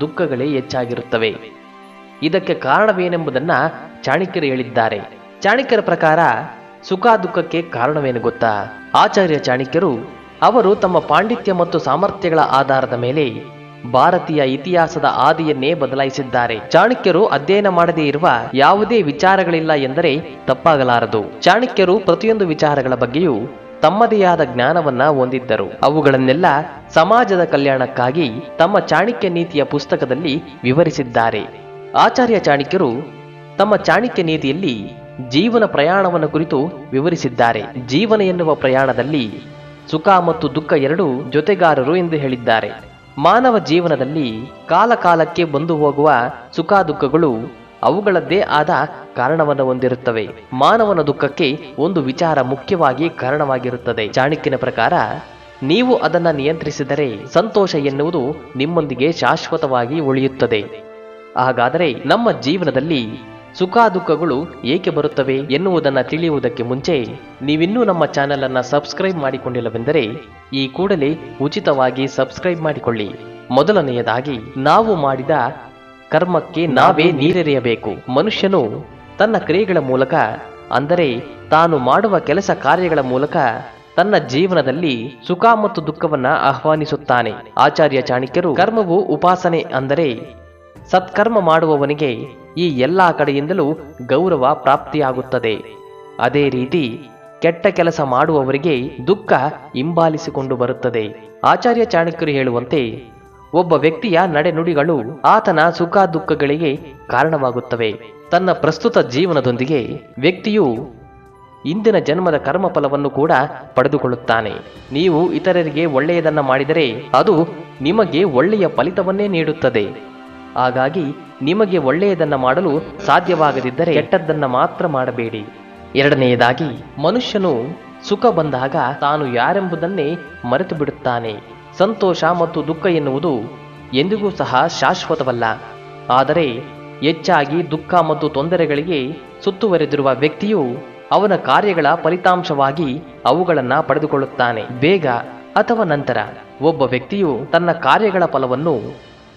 ದುಃಖಗಳೇ ಹೆಚ್ಚಾಗಿರುತ್ತವೆ. ಇದಕ್ಕೆ ಕಾರಣವೇನೆಂಬುದನ್ನ ಚಾಣಕ್ಯರು ಹೇಳಿದ್ದಾರೆ. ಚಾಣಕ್ಯರ ಪ್ರಕಾರ ಸುಖ ದುಃಖಕ್ಕೆ ಕಾರಣವೇನು ಗೊತ್ತಾ? ಆಚಾರ್ಯ ಚಾಣಕ್ಯರು ಅವರು ತಮ್ಮ ಪಾಂಡಿತ್ಯ ಮತ್ತು ಸಾಮರ್ಥ್ಯಗಳ ಆಧಾರದ ಮೇಲೆ ಭಾರತೀಯ ಇತಿಹಾಸದ ಆದಿಯನ್ನೇ ಬದಲಾಯಿಸಿದ್ದಾರೆ. ಚಾಣಕ್ಯರು ಅಧ್ಯಯನ ಮಾಡದೇ ಇರುವ ಯಾವುದೇ ವಿಚಾರಗಳಿಲ್ಲ ಎಂದರೆ ತಪ್ಪಾಗಲಾರದು. ಚಾಣಕ್ಯರು ಪ್ರತಿಯೊಂದು ವಿಚಾರಗಳ ಬಗ್ಗೆಯೂ ತಮ್ಮದೇ ಆದ ಜ್ಞಾನವನ್ನ ಹೊಂದಿದ್ದರು. ಅವುಗಳನ್ನೆಲ್ಲ ಸಮಾಜದ ಕಲ್ಯಾಣಕ್ಕಾಗಿ ತಮ್ಮ ಚಾಣಕ್ಯ ನೀತಿಯ ಪುಸ್ತಕದಲ್ಲಿ ವಿವರಿಸಿದ್ದಾರೆ. ಆಚಾರ್ಯ ಚಾಣಕ್ಯರು ತಮ್ಮ ಚಾಣಕ್ಯ ನೀತಿಯಲ್ಲಿ ಜೀವನ ಪ್ರಯಾಣವನ್ನು ಕುರಿತು ವಿವರಿಸಿದ್ದಾರೆ. ಜೀವನ ಎನ್ನುವ ಪ್ರಯಾಣದಲ್ಲಿ ಸುಖ ಮತ್ತು ದುಃಖ ಎರಡೂ ಜೊತೆಗಾರರು ಎಂದು ಹೇಳಿದ್ದಾರೆ. ಮಾನವ ಜೀವನದಲ್ಲಿ ಕಾಲಕಾಲಕ್ಕೆ ಬಂದು ಹೋಗುವ ಸುಖ ದುಃಖಗಳು ಅವುಗಳದ್ದೇ ಆದ ಕಾರಣವನ್ನು ಹೊಂದಿರುತ್ತವೆ. ಮಾನವನ ದುಃಖಕ್ಕೆ ಒಂದು ವಿಚಾರ ಮುಖ್ಯವಾಗಿ ಕಾರಣವಾಗಿರುತ್ತದೆ. ಚಾಣಕ್ಯನ ಪ್ರಕಾರ, ನೀವು ಅದನ್ನು ನಿಯಂತ್ರಿಸಿದರೆ ಸಂತೋಷ ಎನ್ನುವುದು ನಿಮ್ಮೊಂದಿಗೆ ಶಾಶ್ವತವಾಗಿ ಉಳಿಯುತ್ತದೆ. ಹಾಗಾದರೆ ನಮ್ಮ ಜೀವನದಲ್ಲಿ ಸುಖ ದುಃಖಗಳು ಏಕೆ ಬರುತ್ತವೆ ಎನ್ನುವುದನ್ನು ತಿಳಿಯುವುದಕ್ಕೆ ಮುಂಚೆ, ನೀವಿನ್ನೂ ನಮ್ಮ ಚಾನೆಲ್ ಅನ್ನು ಸಬ್ಸ್ಕ್ರೈಬ್ ಮಾಡಿಕೊಂಡಿಲ್ಲವೆಂದರೆ, ಈ ಕೂಡಲೇ ಉಚಿತವಾಗಿ ಸಬ್ಸ್ಕ್ರೈಬ್ ಮಾಡಿಕೊಳ್ಳಿ. ಮೊದಲನೆಯದಾಗಿ, ನಾವು ಮಾಡಿದ ಕರ್ಮಕ್ಕೆ ನಾವೇ ನೀರೆರೆಯಬೇಕು. ಮನುಷ್ಯನು ತನ್ನ ಕ್ರಿಯೆಗಳ ಮೂಲಕ, ಅಂದರೆ ತಾನು ಮಾಡುವ ಕೆಲಸ ಕಾರ್ಯಗಳ ಮೂಲಕ ತನ್ನ ಜೀವನದಲ್ಲಿ ಸುಖ ಮತ್ತು ದುಃಖವನ್ನ ಆಹ್ವಾನಿಸುತ್ತಾನೆ. ಆಚಾರ್ಯ ಚಾಣಕ್ಯರು, ಕರ್ಮವು ಉಪಾಸನೆ ಅಂದರೆ ಸತ್ಕರ್ಮ ಮಾಡುವವನಿಗೆ ಈ ಎಲ್ಲಾ ಕಡೆಯಿಂದಲೂ ಗೌರವ ಪ್ರಾಪ್ತಿಯಾಗುತ್ತದೆ. ಅದೇ ರೀತಿ ಕೆಟ್ಟ ಕೆಲಸ ಮಾಡುವವರಿಗೆ ದುಃಖ ಹಿಂಬಾಲಿಸಿಕೊಂಡು ಬರುತ್ತದೆ. ಆಚಾರ್ಯ ಚಾಣಕ್ಯರು ಹೇಳುವಂತೆ ಒಬ್ಬ ವ್ಯಕ್ತಿಯ ನಡೆನುಡಿಗಳು ಆತನ ಸುಖ ದುಃಖಗಳಿಗೆ ಕಾರಣವಾಗುತ್ತವೆ. ತನ್ನ ಪ್ರಸ್ತುತ ಜೀವನದೊಂದಿಗೆ ವ್ಯಕ್ತಿಯು ಇಂದಿನ ಜನ್ಮದ ಕರ್ಮಫಲವನ್ನು ಕೂಡ ಪಡೆದುಕೊಳ್ಳುತ್ತಾನೆ. ನೀವು ಇತರರಿಗೆ ಒಳ್ಳೆಯದನ್ನ ಮಾಡಿದರೆ ಅದು ನಿಮಗೆ ಒಳ್ಳೆಯ ಫಲಿತವನ್ನೇ ನೀಡುತ್ತದೆ. ಹಾಗಾಗಿ ನಿಮಗೆ ಒಳ್ಳೆಯದನ್ನ ಮಾಡಲು ಸಾಧ್ಯವಾಗದಿದ್ದರೆ ಕೆಟ್ಟದ್ದನ್ನ ಮಾತ್ರ ಮಾಡಬೇಡಿ. ಎರಡನೆಯದಾಗಿ, ಮನುಷ್ಯನು ಸುಖ ಬಂದಾಗ ತಾನು ಯಾರೆಂಬುದನ್ನೇ ಮರೆತು ಬಿಡುತ್ತಾನೆ ಸಂತೋಷ ಮತ್ತು ದುಃಖ ಎನ್ನುವುದು ಎಂದಿಗೂ ಸಹ ಶಾಶ್ವತವಲ್ಲ. ಆದರೆ ಹೆಚ್ಚಾಗಿ ದುಃಖ ಮತ್ತು ತೊಂದರೆಗಳಿಗೆ ಸುತ್ತುವರೆದಿರುವ ವ್ಯಕ್ತಿಯು ಅವನ ಕಾರ್ಯಗಳ ಫಲಿತಾಂಶವಾಗಿ ಅವುಗಳನ್ನು ಪಡೆದುಕೊಳ್ಳುತ್ತಾನೆ. ಬೇಗ ಅಥವಾ ನಂತರ ಒಬ್ಬ ವ್ಯಕ್ತಿಯು ತನ್ನ ಕಾರ್ಯಗಳ ಫಲವನ್ನು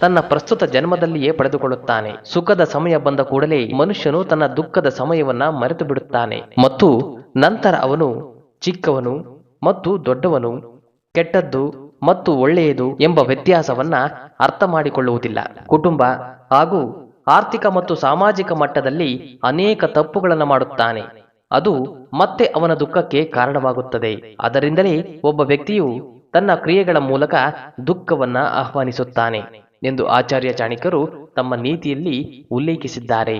ತನ್ನ ಪ್ರಸ್ತುತ ಜನ್ಮದಲ್ಲಿಯೇ ಪಡೆದುಕೊಳ್ಳುತ್ತಾನೆ. ಸುಖದ ಸಮಯ ಬಂದ ಕೂಡಲೇ ಮನುಷ್ಯನು ತನ್ನ ದುಃಖದ ಸಮಯವನ್ನ ಮರೆತು ಬಿಡುತ್ತಾನೆ ಮತ್ತು ನಂತರ ಅವನು ಚಿಕ್ಕವನು ಮತ್ತು ದೊಡ್ಡವನು, ಕೆಟ್ಟದ್ದು ಮತ್ತು ಒಳ್ಳೆಯದು ಎಂಬ ವ್ಯತ್ಯಾಸವನ್ನ ಅರ್ಥ ಮಾಡಿಕೊಳ್ಳುವುದಿಲ್ಲ ಕುಟುಂಬ ಹಾಗೂ ಆರ್ಥಿಕ ಮತ್ತು ಸಾಮಾಜಿಕ ಮಟ್ಟದಲ್ಲಿ ಅನೇಕ ತಪ್ಪುಗಳನ್ನು ಮಾಡುತ್ತಾನೆ. ಅದು ಮತ್ತೆ ಅವನ ದುಃಖಕ್ಕೆ ಕಾರಣವಾಗುತ್ತದೆ. ಅದರಿಂದಲೇ ಒಬ್ಬ ವ್ಯಕ್ತಿಯು ತನ್ನ ಕ್ರಿಯೆಗಳ ಮೂಲಕ ದುಃಖವನ್ನ ಆಹ್ವಾನಿಸುತ್ತಾನೆ ಎಂದು ಆಚಾರ್ಯ ಚಾಣಿಕರು ತಮ್ಮ ನೀತಿಯಲ್ಲಿ ಉಲ್ಲೇಖಿಸಿದ್ದಾರೆ.